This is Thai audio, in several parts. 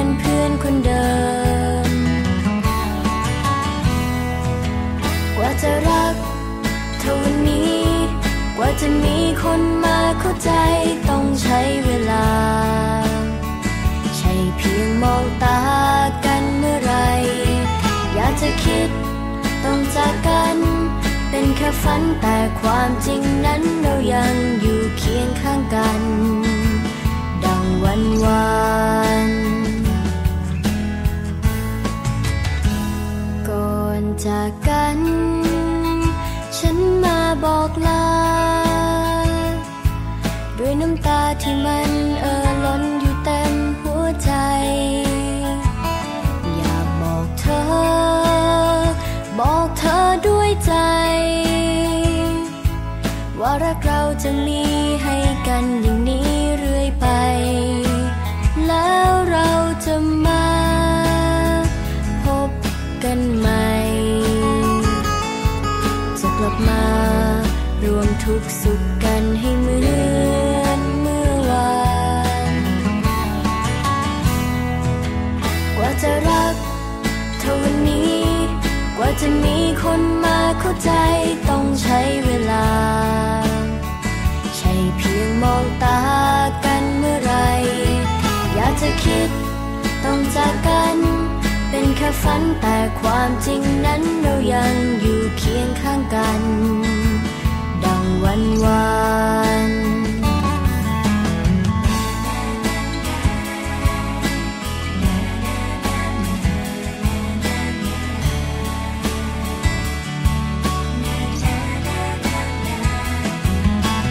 น จะรักเท่านี้ กว่าจะมีคนมาเข้าใจต้องใช้เวลา ใช่เพียงมองตากันเมื่อไร อยากจะคิดต้องจากกัน เป็นแค่ฝันแต่ความจริงนั้นเรายังอยู่เคียงข้าง กเราจะมีให้กันอย่างนี้เรื่อยไป แล้วเราจะมาพบกันใหม่ จะกลับมารวมทุกสุขกันให้เหมือนเมื่อวาน กว่าจะรักเท่าวันนี้ กว่าจะมีคนมาเข้าใจ ฝันแต่ความจริงนั้นเรายังอยู่เคียงข้างกัน ดังวันวาน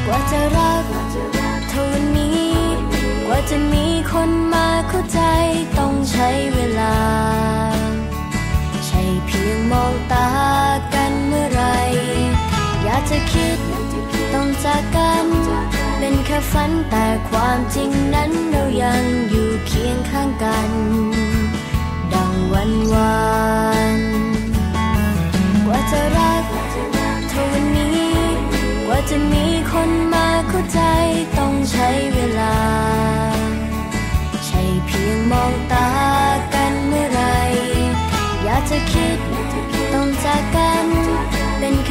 กว่าจะรักเท่านี้ กว่าจะมีคนมาเข้าใจต้องใช้เวลา ยงมองตากันเมื่อไร อยากจะคิดต้องจากกัน เป็นแค่ฝันแต่ความจริงนั้นเรายังอยู่เคียงข้าง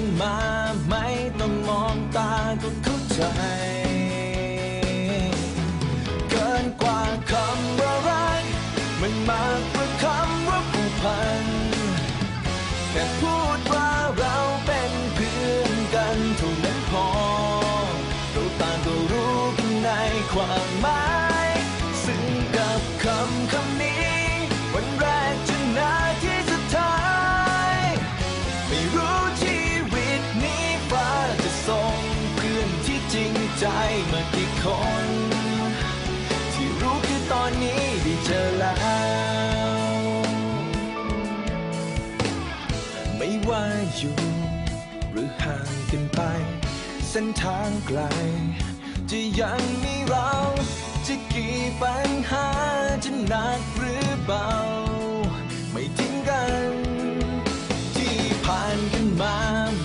นกันมา ไม่ต้องมองตาก็เข้าใจ ยู่ หรือห่างกันไป เส้นทางไกล จะยังมีเรา จะกี่ปัญหาจะหนักหรือเบา ไม่ทิ้งกัน ที่ผ่านกันมา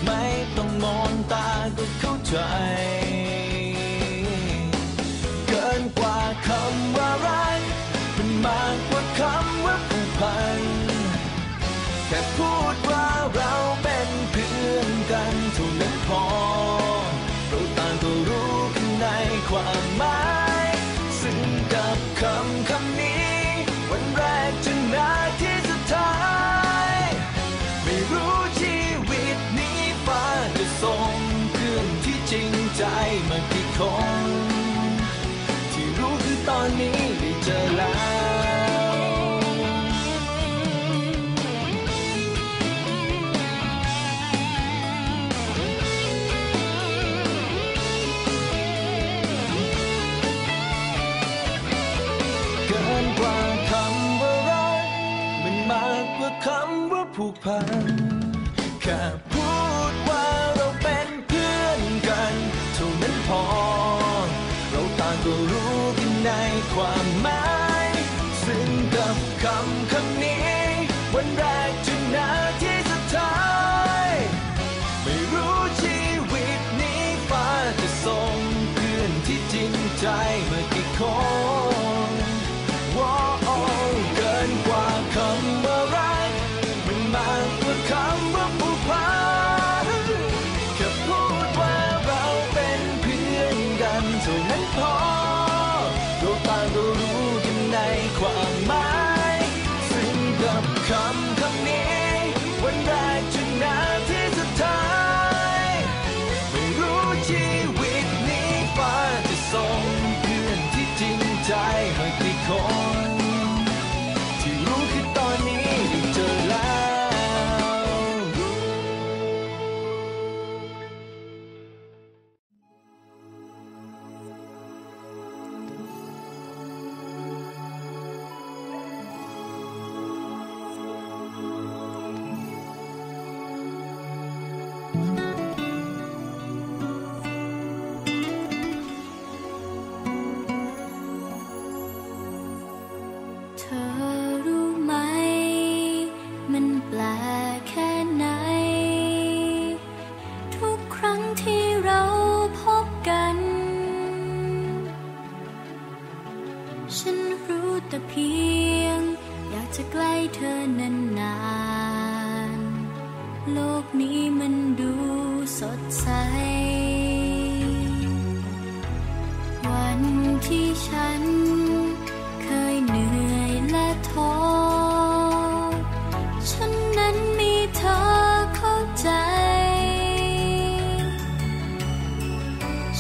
ไม่ต้องมองตาก็เข้าใจ เกินกว่าคำว่ารักมันมากกว่าคำว่าผูกพันแค่พูดว่า คน ที่รู้คือตอนนี้ได้เจอแล้วเกินกว่าคำว่ารักมันมากกว่าคำว่าผูกพัน ก็รู้กันในความ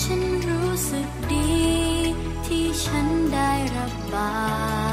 ฉันรู้สึกดีที่ฉันได้รับบา